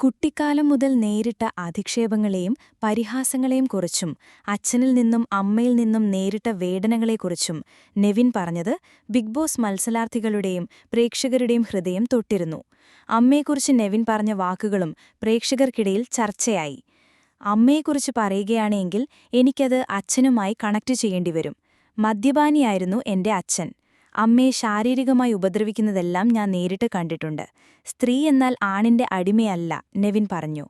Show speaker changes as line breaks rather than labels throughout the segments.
കുട്ടിക്കാലം മുതൽ നേരിട്ട അധിക്ഷേപങ്ങളെയും പരിഹാസങ്ങളെയും കുറിച്ചും അച്ഛനിൽ നിന്നും അമ്മയിൽ നിന്നും നേരിട്ട വേദനകളെക്കുറിച്ചും നെവിൻ പറഞ്ഞത് ബിഗ് ബോസ് മത്സരാർത്ഥികളുടെയും പ്രേക്ഷകരുടെയും ഹൃദയം തൊട്ടിരുന്നു. അമ്മയെക്കുറിച്ച് നെവിൻ പറഞ്ഞ വാക്കുകളും പ്രേക്ഷകർക്കിടയിൽ ചർച്ചയായി. അമ്മയെക്കുറിച്ച് പറയുകയാണെങ്കിൽ എനിക്കത് അച്ഛനുമായി കണക്ട് ചെയ്യേണ്ടിവരും. മദ്യപാനിയായിരുന്നു എന്റെ അച്ഛൻ. അമ്മയെ ശാരീരികമായി ഉപദ്രവിക്കുന്നതെല്ലാം ഞാൻ നേരിട്ട് കണ്ടിട്ടുണ്ട്. സ്ത്രീ എന്നാൽ ആണിന്റെ അടിമയല്ല നെവിൻ പറഞ്ഞു.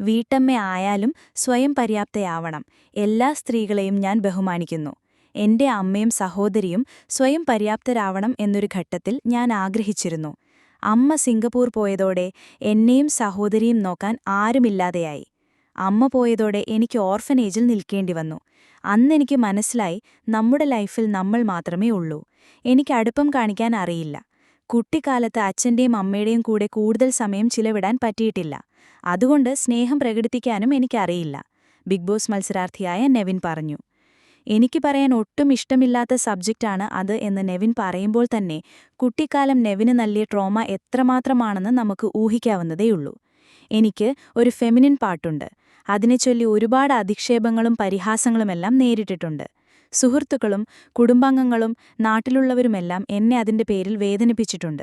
വീട്ടമ്മ ആയാലും സ്വയം പര്യാപ്തയാവണം. എല്ലാ സ്ത്രീകളെയും ഞാൻ ബഹുമാനിക്കുന്നു. എന്റെ അമ്മയും സഹോദരിയും സ്വയം പര്യാപ്തരാവണം എന്നൊരു ഘട്ടത്തിൽ ഞാൻ ആഗ്രഹിച്ചിരുന്നു. അമ്മ സിംഗപ്പൂർ പോയതോടെ എന്നെയും സഹോദരിയും നോക്കാൻ ആരുമില്ലാതെയായി. അമ്മ പോയതോടെ എനിക്ക് ഓർഫനേജിൽ നിൽക്കേണ്ടി വന്നു. അന്നെനിക്ക് മനസ്സിലായി നമ്മുടെ ലൈഫിൽ നമ്മൾ മാത്രമേ ഉള്ളൂ. എനിക്ക് അടുപ്പം കാണിക്കാൻ അറിയില്ല. കുട്ടിക്കാലത്ത് അച്ഛന്റെയും അമ്മയുടെയും കൂടെ കൂടുതൽ സമയം ചിലവിടാൻ പറ്റിയിട്ടില്ല. അതുകൊണ്ട് സ്നേഹം പ്രകടിപ്പിക്കാനും എനിക്കറിയില്ല. ബിഗ് ബോസ് മത്സരാർത്ഥിയായ നെവിൻ പറഞ്ഞു. എനിക്ക് പറയാൻ ഒട്ടും ഇഷ്ടമില്ലാത്ത സബ്ജക്റ്റാണ് അത് എന്ന് നെവിൻ പറയുമ്പോൾ തന്നെ കുട്ടിക്കാലം നെവിന് നൽകിയ ട്രോമ എത്രമാത്രമാണെന്ന് നമുക്ക് ഊഹിക്കാവുന്നതേയുള്ളൂ. എനിക്ക് ഒരു ഫെമിനിൻ പാട്ടുണ്ട്. അതിനെച്ചൊല്ലി ഒരുപാട് അധിക്ഷേപങ്ങളും പരിഹാസങ്ങളുമെല്ലാം നേരിട്ടിട്ടുണ്ട്. സുഹൃത്തുക്കളും കുടുംബാംഗങ്ങളും നാട്ടിലുള്ളവരുമെല്ലാം എന്നെ അതിന്റെ പേരിൽ വേദനിപ്പിച്ചിട്ടുണ്ട്.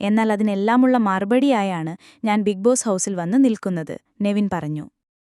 എന്നാൽ അതിനെല്ലാമുള്ള മറുപടിയായാണ് ഞാൻ ബിഗ് ബോസ് ഹൗസിൽ വന്ന് നിൽക്കുന്നത് നെവിൻ പറഞ്ഞു.